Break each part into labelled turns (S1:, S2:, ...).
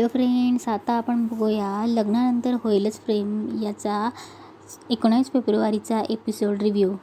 S1: Hello friends आता आपण बघूया लग्नानंतर होईलच प्रेम याचा एकोणावीस फेब्रुवारीचा एपिसोड रिव्ह्यू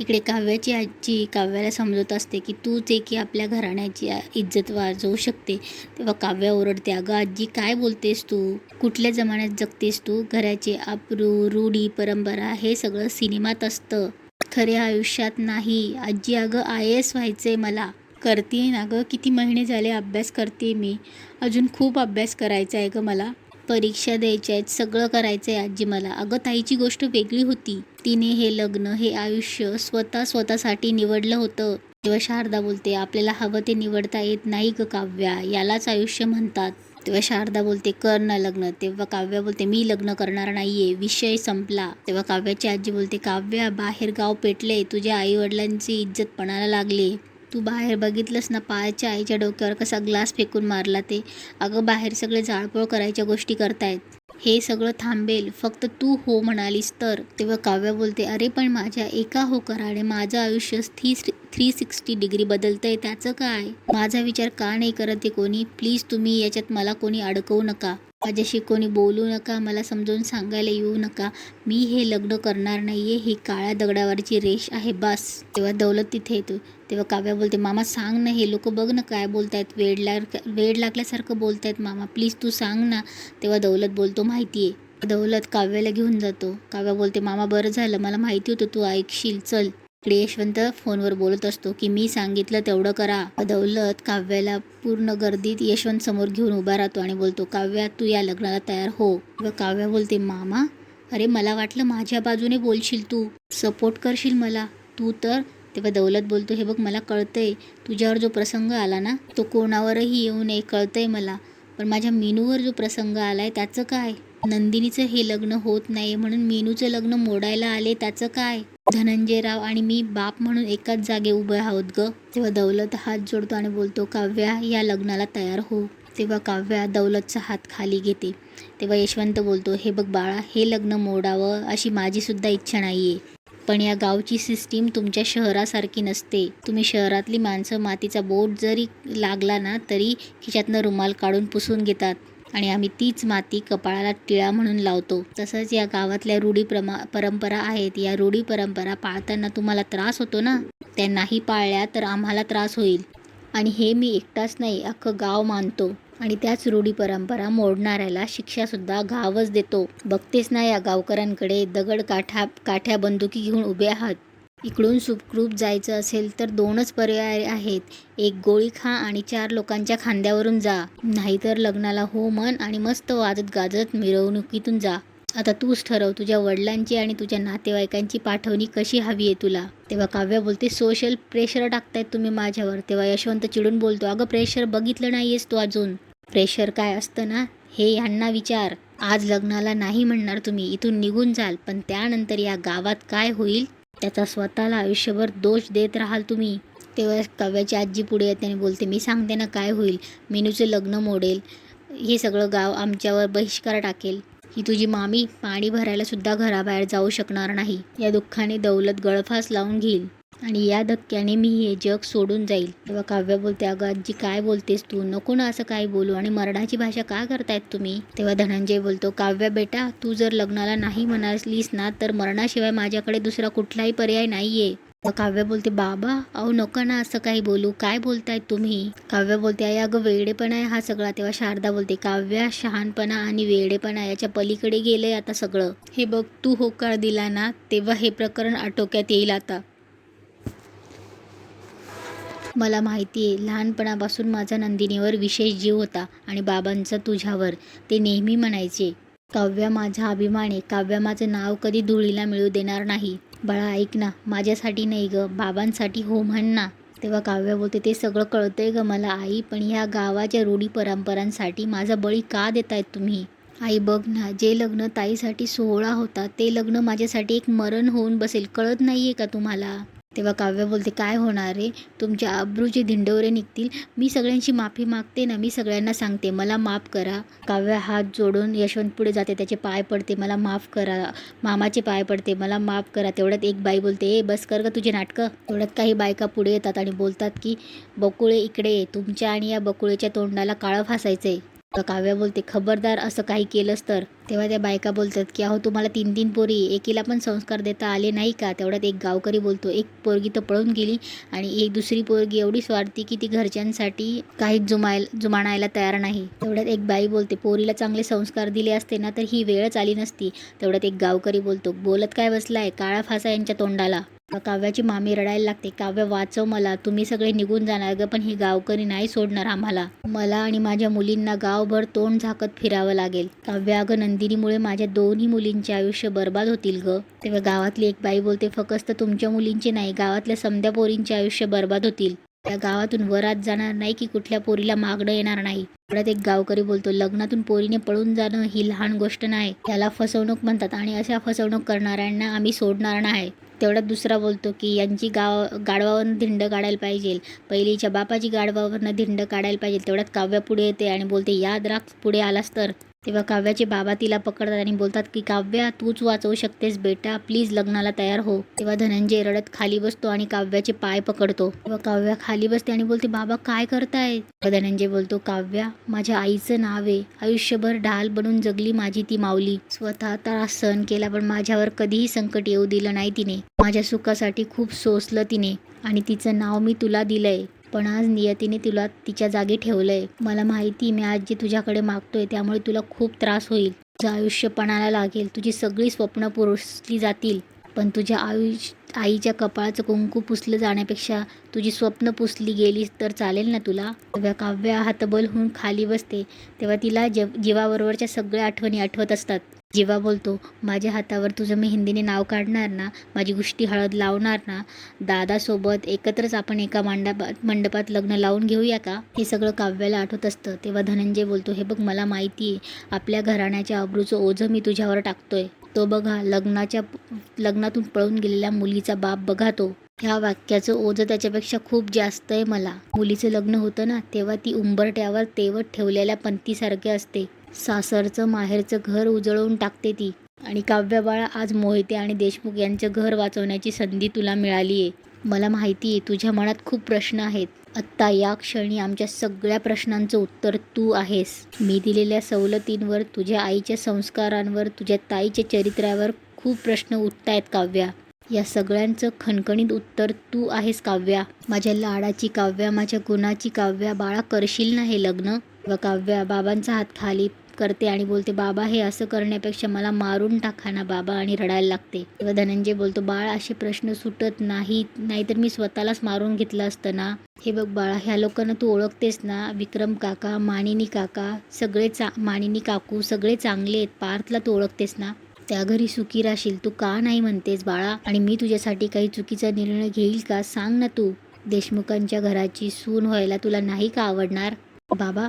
S1: इकडे काव्याची आजी काव्याला समजत असते की तूच एक की आपल्या घराण्याची इज्जत वाजवू शकते. तेव्हा काव्या ओरडते अगं आजी काय बोलतेस तू? कुठल्या जमान्यात जगतेस तू? घराचे अप्रू रूढी परंपरा हे सगळं सिनेमात असतं. खऱ्या आयुष्यात नाही. आजी अगं आय एस व्हायचं आहे मला. करते ना गं? किती महिने झाले अभ्यास करते मी. अजून खूप अभ्यास करायचा आहे गं मला. परीक्षा द्यायच्या आहेत सगळं करायचं आहे आजी मला. अगं ताईची गोष्ट वेगळी होती. तिने हे लग्न हे आयुष्य स्वतः स्वतःसाठी निवडलं होतं. तेव्हा शारदा बोलते आपल्याला हवं ते निवडता येत नाही गं काव्या. यालाच आयुष्य म्हणतात. तेव्हा शारदा बोलते कर ना लग्न. तेव्हा काव्या बोलते मी लग्न करणार नाहीये. विषय संपला. तेव्हा काव्याची आजी बोलते काव्या बाहेर गाव पेटले तुझ्या आई वडिलांची इज्जत पणाला लागली. तू बाहेर बघितलंस ना पायाच्या आईच्या डोक्यावर कसा ग्लास फेकून मारला ते. अगं बाहेर सगळे जाळपोळ करायच्या गोष्टी करतायत. हे सगळं थांबेल फक्त तू हो म्हणालीस तर. तेव्हा काव्या बोलते अरे पण माझ्या एका होकाराने माझं आयुष्य थ्री थ्री सिक्स्टी डिग्री बदलतंय त्याचं काय? माझा विचार का नाही करत आहे कोणी? प्लीज तुम्ही याच्यात मला कोणी अडकवू नका. माझ्याशी कोणी बोलू नका मला समजावून सांगायला येऊ नका. मी हे लग्न करणार नाही आहे ही काळ्या दगडावरची रेष आहे बस. तेव्हा दौलत तिथे येतो तेव्हा काव्या बोलते मामा सांग ना हे लोक बघ ना काय बोलतायत. वेड लाग वेड लागल्यासारखं बोलतायत मामा. प्लीज तू सांग ना. तेव्हा दौलत बोलतो माहिती आहे दौलत काव्याला घेऊन जातो. काव्या बोलते मामा बरं झालं. मला माहिती होतं तू ऐकशील. चल. इकडे यशवंत फोनवर बोलत असतो की मी सांगितलं तेवढं करा. दौलत काव्याला पूर्ण गर्दीत यशवंत समोर घेऊन उभा राहतो आणि बोलतो काव्या तू या लग्नाला तयार हो. व काव्या बोलते मामा अरे मला वाटलं माझ्या बाजूने बोलशील तू. सपोर्ट करशील मला. तू तर तेव्हा दौलत बोलतो हे बघ मला कळतंय. तुझ्यावर जो प्रसंग आला ना तो कोणावरही येऊ नये कळतंय मला. पण माझ्या मीनूवर जो प्रसंग आलाय त्याचं काय? नंदिनीचं हे लग्न होत नाही म्हणून मेनूचं लग्न मोडायला आले त्याचं काय? धनंजयराव आणि मी बाप म्हणून एकाच जागे उभे आहोत ग. तेव्हा दौलत हात जोडतो आणि बोलतो काव्या या लग्नाला तयार हो. तेव्हा काव्या दौलतचा हात खाली घेते. तेव्हा यशवंत बोलतो हे बघ बाळा हे लग्न मोडावं अशी माझीसुद्धा इच्छा नाही आहे पण या गावची सिस्टीम तुमच्या शहरासारखी नसते. तुम्ही शहरातली माणसं मातीचा बोट जरी लागला ना तरी खिशातनं रुमाल काढून पुसून घेतात. आणि आम्ही तीच माती कपाळाला टिळा म्हणून लावतो. तसंच या गावातल्या रूढी प्रमा परंपरा आहेत. या रूढी परंपरा पाळताना तुम्हाला त्रास होतो ना? त्या नाही पाळल्या तर आम्हाला त्रास होईल. आणि हे मी एकटाच नाही अख्खं गाव मानतो. आणि त्याच रूढी परंपरा मोडणाऱ्याला शिक्षासुद्धा गावच देतो. बघतेस ना या गावकऱ्यांकडे दगड काठा काठ्या बंदुकी घेऊन उभे आहात. इकडून सुखरूप जायचं असेल तर दोनच पर्याय आहेत. एक गोळी खा आणि चार लोकांच्या खांद्यावरून जा. नाहीतर लग्नाला हो मन आणि मस्त वाजत गाजत मिरवणुकीतून जा. आता तूच ठरव तुझ्या वडिलांची आणि तुझ्या नातेवाईकांची पाठवणी कशी हवी आहे तुला. तेव्हा काव्या बोलते सोशल प्रेशर टाकतायत तुम्ही माझ्यावर. तेव्हा यशवंत चिडून बोलतो अगं प्रेशर बघितलं नाहीयेस तू अजून. प्रेशर काय असतं ना? हे यांना विचार. आज लग्नाला नाही म्हणणार तुम्ही. इथून निघून जाल. पण त्यानंतर या गावात काय होईल त्याचा स्वतःला आयुष्यभर दोष देत राहाल तुम्ही. तेव्हा काव्याची आजी पुढे येते आणि बोलते मी सांगते ना काय होईल. मेनूचं लग्न मोडेल. हे सगळं गाव आमच्यावर बहिष्कार टाकेल. ही तुझी मामी पाणी भरायला सुद्धा घराबाहेर जाऊ शकणार नाही. या दुःखाने दौलत गळफास लावून घेईल. आणि या धक्क्याने मी हे जग सोडून जाईल. तेव्हा काव्य बोलते अगं आजी काय बोलतेस तू? नको ना असं काय बोलू. आणि मरणाची भाषा का करतायत तुम्ही? तेव्हा धनंजय बोलतो काव्य बेटा तू जर लग्नाला नाही म्हणालीस ना तर मरणाशिवाय माझ्याकडे दुसरा कुठलाही पर्याय नाहीये. काव्य बोलते बाबा अहो नको ना असं काही बोलू. काय बोलतायत तुम्ही? काव्य बोलते आई अगं वेडेपणा आहे हा सगळा. तेव्हा शारदा बोलते काव्या शहाणपणा आणि वेडेपणा याच्या पलीकडे गेलंय आता सगळं. हे बघ तू होकार दिला ना तेव्हा हे प्रकरण आटोक्यात येईल आता. मला माहिती आहे लहानपणापासून माझा नंदिनीवर विशेष जीव होता आणि बाबांचा तुझ्यावर ते नेहमी म्हणायचे. काव्या माझा अभिमान आहे काव्या माझं नाव कधी धुळीला मिळू देणार नाही. बाळा ऐक ना माझ्यासाठी नाही ग बाबांसाठी हो म्हण ना. तेव्हा काव्य बोलते ते सगळं कळतंय ग मला आई पण ह्या गावाच्या रूढी परंपरांसाठी माझा बळी का देतायत तुम्ही? आई बघ ना जे लग्न ताईसाठी सोहळा होता ते लग्न माझ्यासाठी एक मरण होऊन बसेल कळत नाहीये का तुम्हाला? तेव्हा काव्य बोलते काय होणार रे? तुमच्या अब्रूचे धिंडवरे निघतील मी सगळ्यांची माफी मागते ना मी सगळ्यांना सांगते मला माफ करा. काव्य हात जोडून यशवंत पुढे जाते त्याचे पाय पडते मला माफ करा मामाचे पाय पडते मला माफ करा. तेवढ्यात एक बाई बोलते ए बस कर का तुझे नाटकं. तेवढ्यात काही बायका पुढे येतात आणि बोलतात की बकुळे इकडे ये तुमच्या आणि या बकुळेच्या तोंडाला काळं फासायचंय. तर काव्या बोलते खबरदार असं काही केलंस तर? तेव्हा त्या बायका बोलतात की अहो तुम्हाला तीन तीन पोरी एकीला पण संस्कार देता आले नाही का? तेवढ्यात एक गावकरी बोलतो एक पोरगी तर पळून गेली आणि एक दुसरी पोरगी एवढी स्वार्थी की ती घरच्यांसाठी काहीच जुमाय जुमानायला तयार नाही. तेवढ्यात एक बाई बोलते पोरीला चांगले संस्कार दिले असते ना तर ही वेळच आली नसती. तेवढ्यात एक गावकरी बोलतो बोलत काय बसलाय? काळा फासा यांच्या तोंडाला. काव्याची मामी रडायला लागते काव्य वाचव मला तुम्ही सगळे निघून जाणार ग पण ही गावकरी नाही सोडणार आम्हाला. मला आणि माझ्या मुलींना गावभर तोंड झाकत फिरावं लागेल. काव्य अगं नंदिनीमुळे माझ्या दोन्ही मुलींचे आयुष्य बर्बाद होतील ग. तेव्हा गावातली एक बाई बोलते फक्त तुमच्या मुलींचे नाही गावातल्या समद्या पोरींचे आयुष्य बर्बाद होतील. त्या गावातून वरात जाणार नाही की कुठल्या पोरीला मागणं येणार नाही. परत एक गावकरी बोलतो लग्नातून पोरीने पळून जाणं ही लहान गोष्ट नाही. त्याला फसवणूक म्हणतात आणि अशा फसवणूक करणाऱ्यांना आम्ही सोडणार नाही. तेवढ्यात दुसरा बोलतो की यांची गाव गाडवावरनं धिंड काढायला पाहिजे. पहिलीच्या बापाची गाडवावरनं धिंड काढायला पाहिजे. तेवढ्यात काव्या पुढे येते आणि बोलते याद राख पुढे आलास तर. तेव्हा काव्याचे बाबा तिला पकडतात आणि बोलतात की काव्या तूच वाचवू शकतेस बेटा. प्लीज लग्नाला तयार हो. तेव्हा धनंजय रडत खाली बसतो आणि काव्याचे पाय पकडतो. तेव्हा काव्या खाली बसते आणि बोलते बाबा काय करताय? धनंजय बोलतो काव्या माझ्या आईचं नाव आहे. आयुष्यभर ढाल बनून जगली माझी ती माऊली. स्वतः त्रास सहन केला पण माझ्यावर कधीही संकट येऊ दिलं नाही तिने. माझ्या सुखासाठी खूप सोसलं तिने आणि तिचं नाव मी तुला दिलंय. पण आज नियतीने तुला तिच्या जागी ठेवलंय. मला माहिती मी आज जे तुझ्याकडे मागतोय त्यामुळे तुला खूप त्रास होईल. तुझं आयुष्यपणाला लागेल तुझी सगळी स्वप्न पुरसली जातील. पण तुझ्या आयुष्य आईच्या कपाळाचं कुंकू पुसलं जाण्यापेक्षा तुझी स्वप्न पुसली गेली तर चालेल ना तुला? तेव्हा काव्या हातबल होऊन खाली बसते तेव्हा तिला जव जीवाबरोबरच्या सगळ्या आठवणी आठवत असतात. जेव्हा बोलतो माझ्या हातावर तुझं मी हिंदीने नाव काढणार ना माझी गुष्टी हळद लावणार ना दादासोबत एकत्रच आपण एका मांडपात मंडपात लग्न लावून घेऊया का? हे सगळं काव्याला आठवत असतं. तेव्हा धनंजय बोलतो हे बघ मला माहिती आहे आपल्या घराण्याच्या अब्रूचं ओझं मी तुझ्यावर टाकतोय. तो बघा लग्नाच्या लग्नातून पळून गेलेल्या मुलीचा बाप बघा तो. ह्या वाक्याचं ओझं त्याच्यापेक्षा खूप जास्त आहे मला. मुलीचं लग्न होतं ना तेव्हा ती उंबरट्यावर तेवत ठेवलेल्या पंथीसारखे असते. सासरचं माहेरचं घर उजळवून टाकते ती. आणि काव्यबाळा आज मोहिते आणि देशमुख यांचं घर वाचवण्याची संधी तुला मिळाली आहे मला माहिती आहे तुझ्या मनात खूप प्रश्न आहेत. आत्ता या क्षणी आमच्या सगळ्या प्रश्नांचं उत्तर तू आहेस. मी दिलेल्या सवलतींवर तुझ्या आईच्या संस्कारांवर तुझ्या ताईच्या चरित्रावर खूप प्रश्न उठतायत काव्या. या सगळ्यांचं खणखणीत उत्तर तू आहेस काव्या. माझ्या लाडाची काव्या माझ्या गुणाची काव्या बाळा करशील ना हे लग्न? व काव्या बाबांचा हात खाली करते आणि बोलते बाबा हे असं करण्यापेक्षा मला मारून टाका ना बाबा आणि रडायला लागते. तेव्हा धनंजय बोलतो बाळ असे प्रश्न सुटत नाहीत नाहीतर मी स्वतःलाच मारून घेतलं असतं ना. हे बघ बाळा ह्या लोकांना तू ओळखतेस ना. विक्रम काका मानिनी काका सगळे चा मानिनी काकू सगळे चांगले आहेत पार्थला तू ओळखतेस ना. त्या घरी सुखी राहशील तू का नाही म्हणतेस बाळा? आणि मी तुझ्यासाठी काही चुकीचा निर्णय घेईल का? सांग ना तू. देशमुखांच्या घराची सून व्हायला तुला नाही का आवडणार? बाबा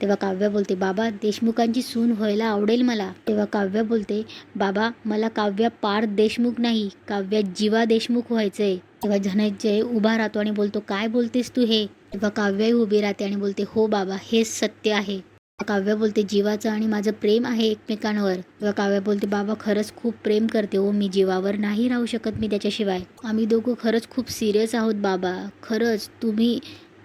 S1: तेव्हा काव्य बोलते बाबा देशमुखांची सून व्हायला आवडेल मला. तेव्हा काव्य बोलते बाबा मला काव्य पार देशमुख नाही काव्य जीवा देशमुख व्हायचंय. तेव्हा धनंजय उभा राहतो आणि बोलतो काय बोलतेस तू हे? तेव्हा काव्यही उभी राहते आणि बोलते हो बाबा हेच सत्य आहे. काव्य बोलते जीवाचं आणि माझं प्रेम आहे एकमेकांवर. तेव्हा काव्य बोलते बाबा खरंच खूप प्रेम करते हो मी जीवावर नाही राहू शकत मी त्याच्याशिवाय. आम्ही दोघं खरंच खूप सिरियस आहोत बाबा. खरंच तुम्ही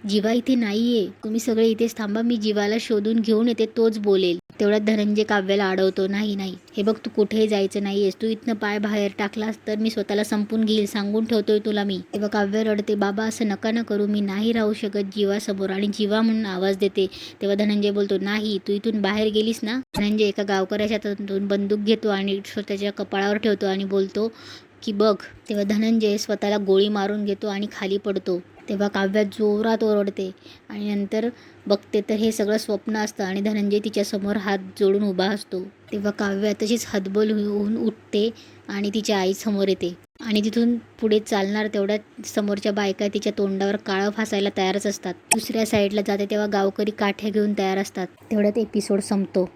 S1: जीवा इथे नाहीये. तुम्ही सगळे इथेच थांबा मी जीवाला शोधून घेऊन येते तोच बोलेल. तेवढ्यात धनंजय काव्याला अडवतो नाही नाही. हे बघ तू कुठेही जायचं नाहीयेस. तू इथनं पाय बाहेर टाकलास तर मी स्वतःला संपून घेईल सांगून ठेवतोय तुला मी. तेव्हा काव्य रडते बाबा असं नका ना करू. मी नाही राहू शकत जीवासमोर आणि जीवा म्हणून आवाज देते. तेव्हा धनंजय बोलतो नाही तू इथून बाहेर गेलीस ना? धनंजय एका गावकऱ्याच्या हातातून बंदूक घेतो आणि स्वतःच्या कपाळावर ठेवतो आणि बोलतो की बघ. तेव्हा धनंजय स्वतःला गोळी मारून घेतो आणि खाली पडतो. तेव्हा काव्या जोरात ओरडते आणि नंतर बघते तर हे सगळं स्वप्न असतं आणि धनंजय तिच्यासमोर हात जोडून उभा असतो. तेव्हा काव्या तशीच हतबल होऊन उठते आणि तिच्या आईसमोर येते. आणि तिथून पुढे चालणार तेवढ्यात समोरच्या बायका तिच्या तोंडावर काळं फासायला तयारच असतात. दुसऱ्या साईडला जाते तेव्हा गावकरी काठ्या घेऊन तयार असतात. तेवढ्यात एपिसोड संपतो.